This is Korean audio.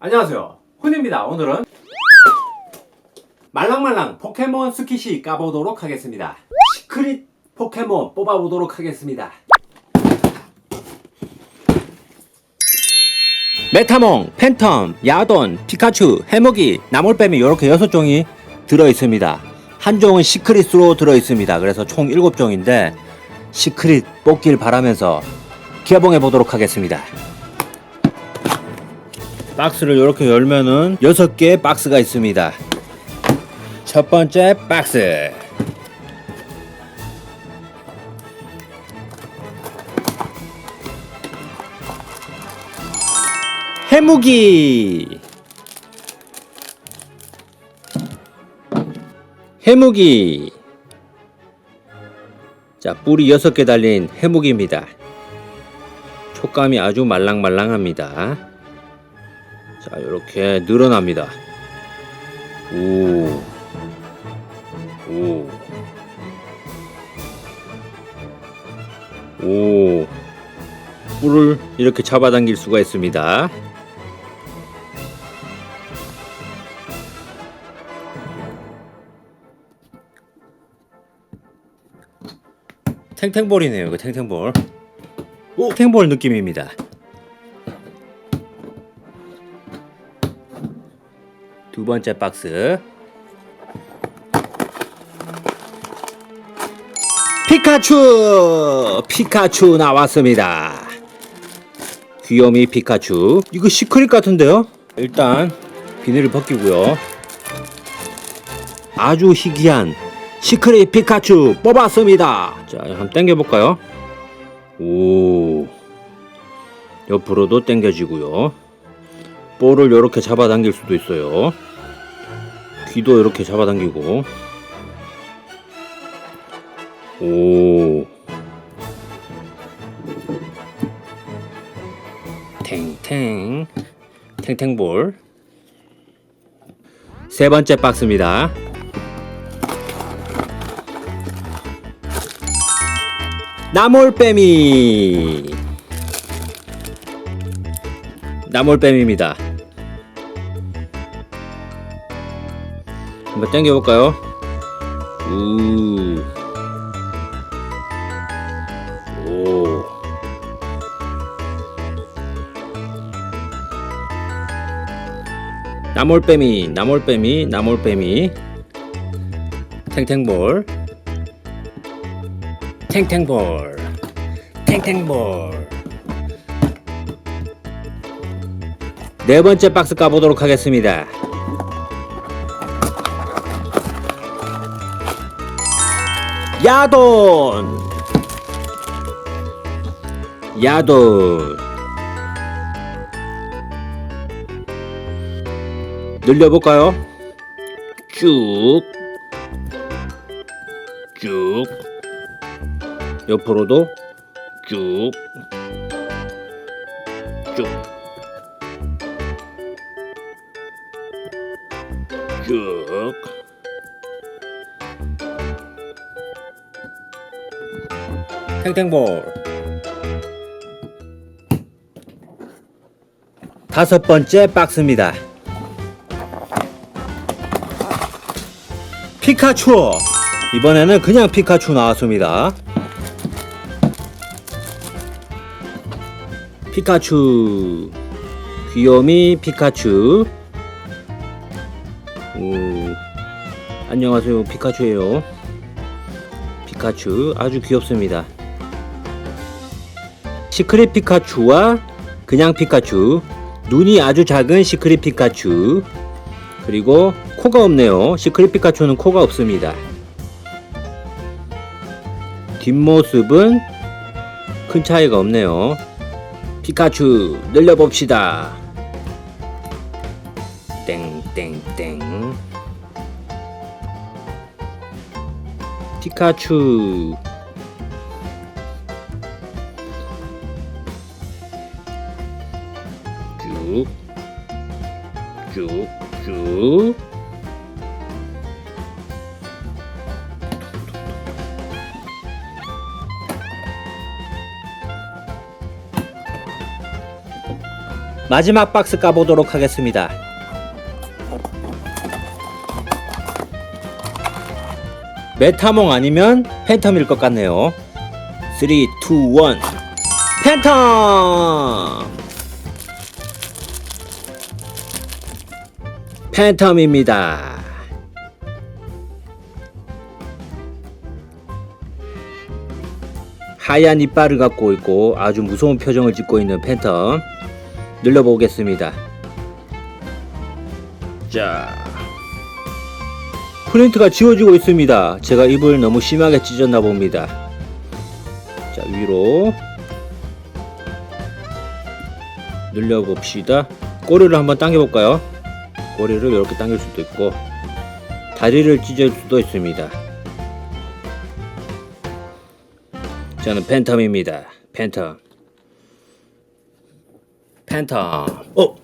안녕하세요. 훈입니다. 오늘은 말랑말랑 포켓몬 스키시 까보도록 하겠습니다. 시크릿 포켓몬 뽑아보도록 하겠습니다. 메타몽, 팬텀, 야돈, 피카츄, 해먹이, 나몰뱀이 이렇게 여섯 종이 들어있습니다. 한 종은 시크릿으로 들어있습니다. 그래서 총 일곱 종인데 시크릿 뽑길 바라면서 개봉해 보도록 하겠습니다 박스를 이렇게 열면은 6개의 박스가 있습니다. 첫 번째 박스. 해무기. 해무기. 자, 뿔이 6개 달린 해무기입니다. 촉감이 아주 말랑말랑합니다. 자, 이렇게 늘어납니다. 오. 오. 오. 뿔을 이렇게 잡아당길 수가 있습니다. 탱탱볼이네요, 이거 탱탱볼. 오, 탱볼 느낌입니다. 번째 박스. 피카츄! 피카츄 나왔습니다. 귀요미 피카츄. 이거 시크릿 같은데요? 일단 비닐을 벗기고요. 아주 희귀한 시크릿 피카츄 뽑았습니다. 자 한번 당겨 볼까요? 오. 옆으로도 당겨지고요. 볼을 이렇게 잡아당길 수도 있어요 귀도 이렇게 잡아당기고. 오. 탱탱. 탱탱볼. 세 번째 박스입니다. 나몰뱀이 나몰뱀입니다 한번 당겨볼까요? 우. 오. 나몰뱀이, 나몰뱀이, 나몰뱀이. 탱탱볼. 탱탱볼. 탱탱볼. 네 번째 박스 까보도록 하겠습니다. 야돈. 야돈. 늘려볼까요? 쭉. 쭉. 옆으로도 쭉. 쭉. 쭉. 탱탱볼 다섯 번째 박스입니다. 피카츄 이번에는 그냥 피카츄 나왔습니다. 피카츄 귀요미 피카츄 오, 안녕하세요 피카츄예요. 피카츄 아주 귀엽습니다. 시크릿 피카츄와 그냥 피카츄 눈이 아주 작은 시크릿 피카츄 그리고 코가 없네요. 시크릿 피카츄는 코가 없습니다. 뒷모습은 큰 차이가 없네요. 피카츄 늘려봅시다. 땡땡땡. 피카츄 쭉, 쭉, 쭉. 마지막 박스 까보도록 하겠습니다. 메타몽 아니면 팬텀일 것 같네요. 3, 2, 1 팬텀! 팬텀입니다. 하얀 이빨을 갖고 있고 아주 무서운 표정을 짓고 있는 팬텀 눌러보겠습니다. 자, 프린트가 지워지고 있습니다. 제가 입을 너무 심하게 찢었나 봅니다. 자, 위로 늘려봅시다. 꼬리를 한번 당겨볼까요? 꼬리를 이렇게 당길 수도 있고 다리를 찢을 수도 있습니다. 저는 팬텀입니다. 팬텀. 팬텀. 어?